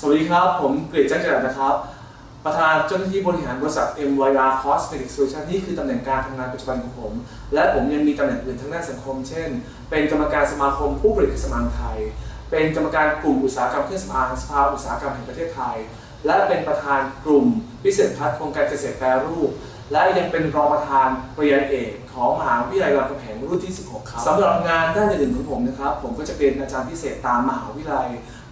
สวัสดีครับ ผมกฤษจันทร์นะครับ ประธานเจ้าหน้าที่บริหารบริษัท MYR Cosmetic Solution นี่คือตำแหน่งการทำงานปัจจุบันของผม และผมยังมีตำแหน่งอื่นทั้งด้านสังคม เช่น เป็นกรรมการสมาคมผู้ผลิตเครื่องสำอางไทย เป็นกรรมการกลุ่มอุตสาหกรรมเครื่องสำอางสภาอุตสาหกรรมแห่งประเทศไทย และเป็นประธานกลุ่มพิเศษพัฒน์โครงการเกษตรแปรรูป และยังเป็นรองประธานปริญญาเอกของมหาวิทยาลัยรามคำแหงรุ่นที่ 16 ครับสำหรับงานด้านอื่นๆของผมนะครับ ผมก็จะเป็นอาจารย์พิเศษตามมหาวิทยาลัย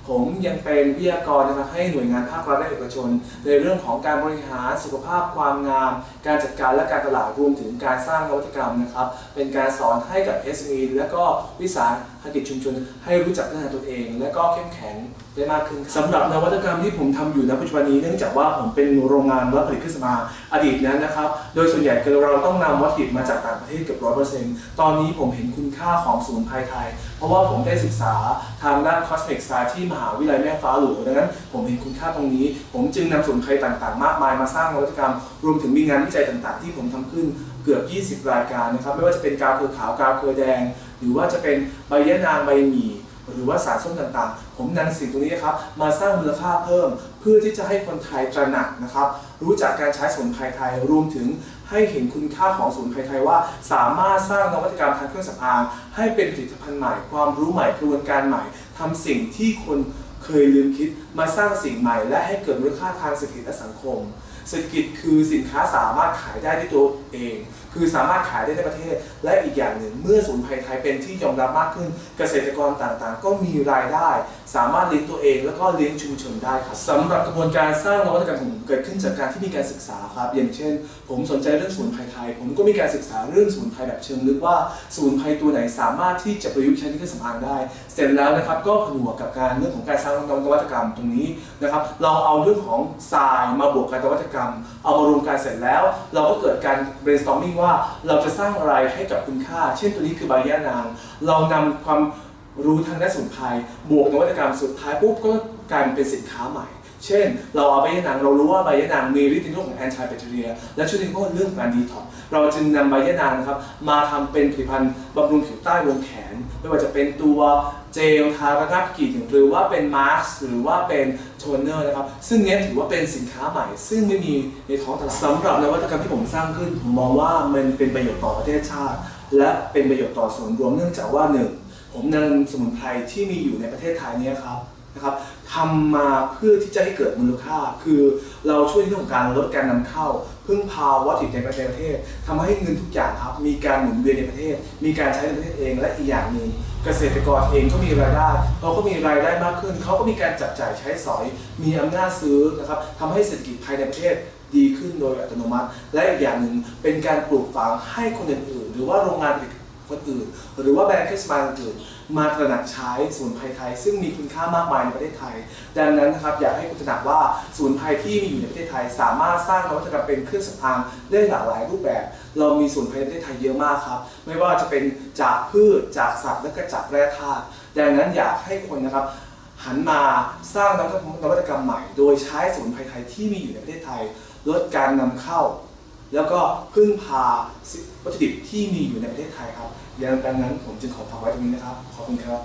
ผมยังเป็นวิทยากรนะครับให้หน่วยงานภาครัฐและเอกชน ในเรื่องของการบริหารสุขภาพความงาม การจัดการและการตลาดรวมถึงการสร้างนวัตกรรมนะครับ เป็นการสอนให้กับ SME และก็วิสาหกิจชุมชน ให้รู้จักพัฒนาตัวเอง และก็เข้มแข็งได้มากขึ้นสำหรับนวัตกรรมที่ผมทำอยู่ณปัจจุบันนี้เนื่องจากว่าผมเป็นโรงงานรับผลิตเครื่องสำอางอดีตนั้นนะครับ โดยส่วนใหญ่คือเราต้องนำวัตถุดิบมาจากต่างประเทศเกือบร้อยเปอร์เซ็นต์ตอนนี้ผมเห็นคุณค่าของสมุนไพรไทย เพราะว่าผมได้ศึกษาทางด้านคอสเมกไซด์ที่มหาวิทยาลัยแม่ฟ้าหลวงดังนั้น ผมเห็นคุณค่าตรงนี้ ผมจึงนำสมุนไพรต่างๆ มากมายมาสร้างนวัตกรรม รวมถึงมีงานวิจัยต่างๆ ที่ผมทำขึ้นเกือบ 20 รายการนะครับ ไม่ว่าจะเป็นกาวเครือขาวกาวเครือแดง หรือว่าจะเป็นใบยะนางใบหมี่หรือว่าสารส้มต่างๆ ผมนำสิ่งตรงนี้นะครับมาสร้างมูลค่าเพิ่ม เพื่อที่จะให้คนไทยตระหนักนะครับ รู้จักการใช้สมุนไพรไทยรวมถึง ให้เห็นคุณค่าของสมุนไพรไทยว่า สามารถสร้างนวัตกรรมทางเครื่องสำอางให้เป็นผลิตภัณฑ์ใหม่ความรู้ใหม่กระบวนการใหม่ทำสิ่งที่คนเคยลืมคิดมาสร้างสิ่งใหม่ และให้เกิดมูลค่าทางเศรษฐกิจและสังคมเศรษฐกิจคือสินค้าสามารถขายได้ด้วยตัว เอง คือสามารถขายได้ในประเทศ และอีกอย่างหนึ่งเมื่อสมุนไพรไทยเป็นที่ยอมรับมากขึ้น เกษตรกรต่างๆ ก็มีรายได้ สามารถเลี้ยงตัวเอง แล้วก็เลี้ยงชุมชนได้ครับสำหรับกระบวนการสร้างนวัตกรรมของผมเกิดขึ้นจากการที่มีการศึกษาครับอย่างเช่น ผมสนใจเรื่องสมุนไพรไทย ผมก็มีการศึกษาเรื่องสมุนไพรแบบเชิงลึกว่าสมุนไพรตัวไหนสามารถที่จะประยุกต์ใช้ในเครื่องสำอางได้ เสร็จแล้วนะครับก็ผนวกกับการเรื่องของการสร้างนวัตกรรมตรงนี้นะครับเราเอาเรื่องของทรายมาบวกกับนวัตกรรม เอามารวมกันเสร็จแล้ว เราก็เกิดการ brainstorming ว่าเราจะสร้างอะไรให้กับคุณค่า เช่นตัวนี้คือใบยะนาง เรานำความรู้ทางด้านสมุนไพรบวกนวัตกรรมสุดท้ายปุ๊บก็กลายเป็นสินค้าใหม่ เช่น เราเอาใบยะนางเรารู้ว่าใบยะนางมีฤทธิ์ในเรื่องของแอนตี้แบคทีเรียและช่วยในเรื่องของการดีท็อกเราจึงนำใบยะนางนะครับมาทำเป็นผลิตภัณฑ์บำรุงผิวใต้วงแขน ไม่ว่าจะเป็นตัวเจลทาระงับกลิ่นหรือว่าเป็นมาสก์หรือว่าเป็นโทนเนอร์นะครับซึ่งเนี้ยถือว่าเป็นสินค้าใหม่ ซึ่งไม่มีในท้องตลาดสำหรับนวัตกรรมที่ผมสร้างขึ้นผมมองว่ามันเป็นประโยชน์ต่อประเทศชาติ และเป็นประโยชน์ต่อส่วนรวมเนื่องจากว่าหนึ่งผมนำสมุนไพรที่มีอยู่ในประเทศไทยเนี้ครับ นะครับทำมาเพื่อที่จะให้เกิดมูลค่า คือเราช่วยในเรื่องของการลดการนำเข้า พึ่งพาวัตถุดิบในประเทศทำให้เงินทุกอย่างครับ มีการหมุนเวียนในประเทศ มีการใช้ในประเทศเอง และอีกอย่างหนึ่งเกษตรกรเองก็มีรายได้เขาก็มีรายได้มากขึ้น เขาก็มีการจับจ่ายใช้สอย มีอำนาจซื้อนะครับทำให้เศรษฐกิจภายในประเทศดีขึ้นโดยอัตโนมัติ และอีกอย่างหนึ่งเป็นการปลูกฝังให้คนอื่นๆหรือว่าโรงงานผลิต คนอื่น หรือว่าแบรนด์เครื่องสำอางอื่น มาตระหนักใช้สมุนไพรไทย ซึ่งมีคุณค่ามากมายในประเทศไทย ดังนั้นนะครับอยากให้คุณตระหนักว่าสมุนไพรที่มีอยู่ในประเทศไทย สามารถสร้างนวัตกรรมเป็นเครื่องสำอางได้หลากหลายรูปแบบ เรามีสมุนไพรในประเทศไทยเยอะมากครับไม่ว่าจะเป็นจากพืชจากสัตว์และก็จากแร่ธาตุดังนั้นอยากให้คนนะครับหันมาสร้างนวัตกรรมใหม่ โดยใช้สมุนไพรไทยที่มีอยู่ในประเทศไทย ลดการนำเข้า แล้วก็พึ่งพาวัตถุดิบที่มีอยู่ในประเทศไทยครับดังนั้นผมจึงขอฝากไว้ตรงนี้นะครับ ขอบคุณครับ